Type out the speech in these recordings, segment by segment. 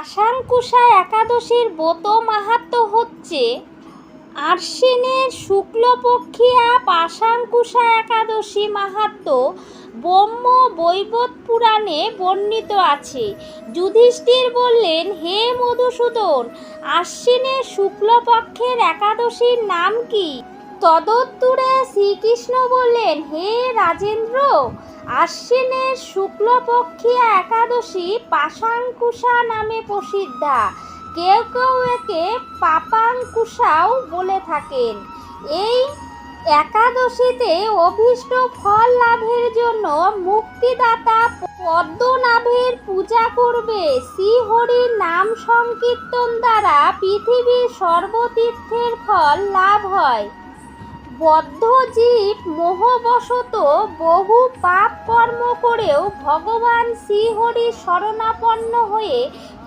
পাশাঙ্কুশা একাদশীর ব্রত মাহাত্ম হচ্ছে, আশ্বিনের শুক্লপক্ষিয়া পাশাঙ্কুশা একাদশী মাহাত্ম ব্রহ্ম বৈবত পুরাণে বর্ণিত আছে। যুধিষ্ঠির বললেন, হে মধুসূদন, আশ্বিনের শুক্লপক্ষের একাদশীর নাম কি? তদুত্তরে শ্রীকৃষ্ণ বললেন, হে রাজেন্দ্র আশ্বিনের শুক্লপক্ষিয়া একাদশী পাশাঙ্কুশা নামে প্রসিদ্ধা। কেউ কেউ একে পাপাঙ্কুশাও বলে থাকেন। এই একাদশীতে অভীষ্ট ফল লাভের জন্য মুক্তিদাতা পদ্মনাভের পূজা করবে। শ্রীহরির নাম সংকীর্তন দ্বারা পৃথিবীর সর্বতীর্থের ফল লাভ হয়। বদ্ধজীব মোহবশত বহু পাপ কর্ম করেও ভগবান শ্রীহরি শরণাপন্ন হয়ে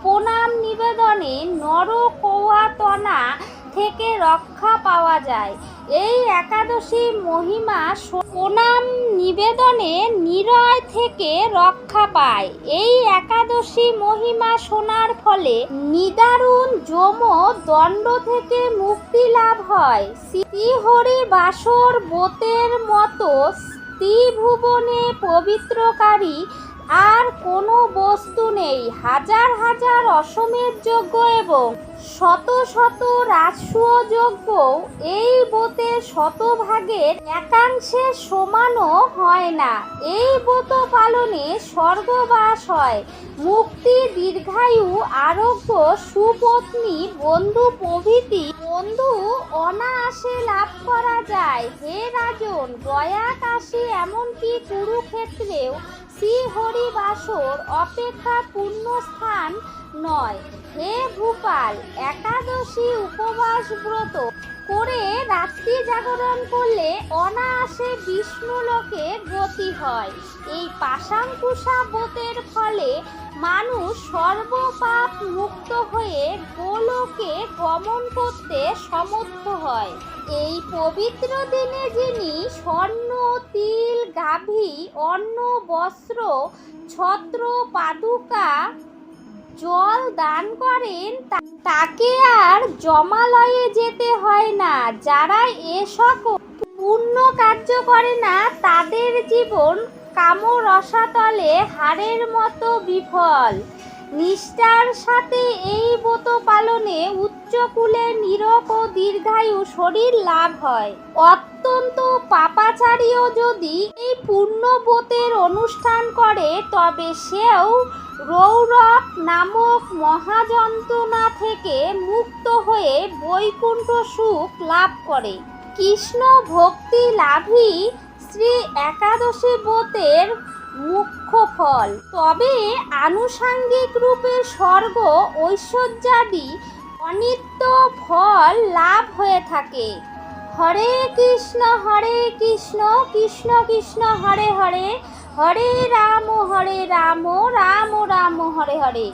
প্রণাম নিবেদনে নরকৌয়াতনা থেকে রক্ষা পাওয়া যায়। এই একাদশী মহিমা প্রণাম নিবেদনে নিরয় থেকে রক্ষা পায়। এই একাদশী মহিমা শোনার ফলে নিদারুণ যম দণ্ড থেকে মুক্তি লাভ হয়। শ্রীহরি বাসর বোতের মতো ত্রিভুবনে পবিত্রকারী আর কোনো বস্তু নেই। হাজার হাজার অশ্বমেধ যজ্ঞ এবং শত শত রাজসূয় যজ্ঞ এই বোতে শতভাগের একাংশে সমানও হয় না। এই ব্রত পালনে স্বর্গবাস হয়। মুক্তি, দীর্ঘায়ু, আরোগ্য, সুপত্নী, বন্ধু প্রভৃতি, বন্ধু অনায়াসে লাভ করা যায়। হে রাজন গয়া কাশী এমনকি কুরুক্ষেত্রেও শ্রীহরিবাসর অপেক্ষা পুণ্যস্থান নয়। হে ভূপাল একাদশী উপবাস ব্রত করে রাত্রি জাগরণ করলে অনায়াসে বিষ্ণু লোকে গতি হয়। এই পাশাঙ্কুশা ব্রতের ফলে মানুষ সর্বপাপ মুক্ত হয়ে গোলোকে গমন করতে সমর্থ হয়। এই পবিত্র দিনে যিনি স্বর্ণ, তিল, গাভী, অন্ন, বস্ত্র, ছত্র, পাদুকা জল দান করেন তাকে আর জমালয়ে যেতে হয় না। যারা এ সকল পুণ্য কার্য করে না, তাদের জীবন কামরসাতলে হাড়ের মতো বিফল। নিষ্ঠার সাথে এই ব্রত পালনে উচ্চকুলে নিরক ও দীর্ঘায়ু শরীর লাভ হয়। অত্যন্ত পাপাচারীও যদি এই পূর্ণ ব্রতের অনুষ্ঠান করে, তবে সেও রৌরক নামক মহাযন্ত্রণা থেকে মুক্ত হয়ে বৈকুণ্ঠ সুখ লাভ করে। কৃষ্ণ ভক্তি লাভই শ্রী একাদশী ব্রতের ফল তবে আনুষাঙ্গিক রূপে স্বর্গ, ঐশ্বর্যাদি, অনিত্য ফল লাভ হয়ে থাকে। হরে কৃষ্ণ হরে কৃষ্ণ কৃষ্ণ কৃষ্ণ, হরে হরে। হরে রাম হরে রাম রাম রাম, হরে হরে।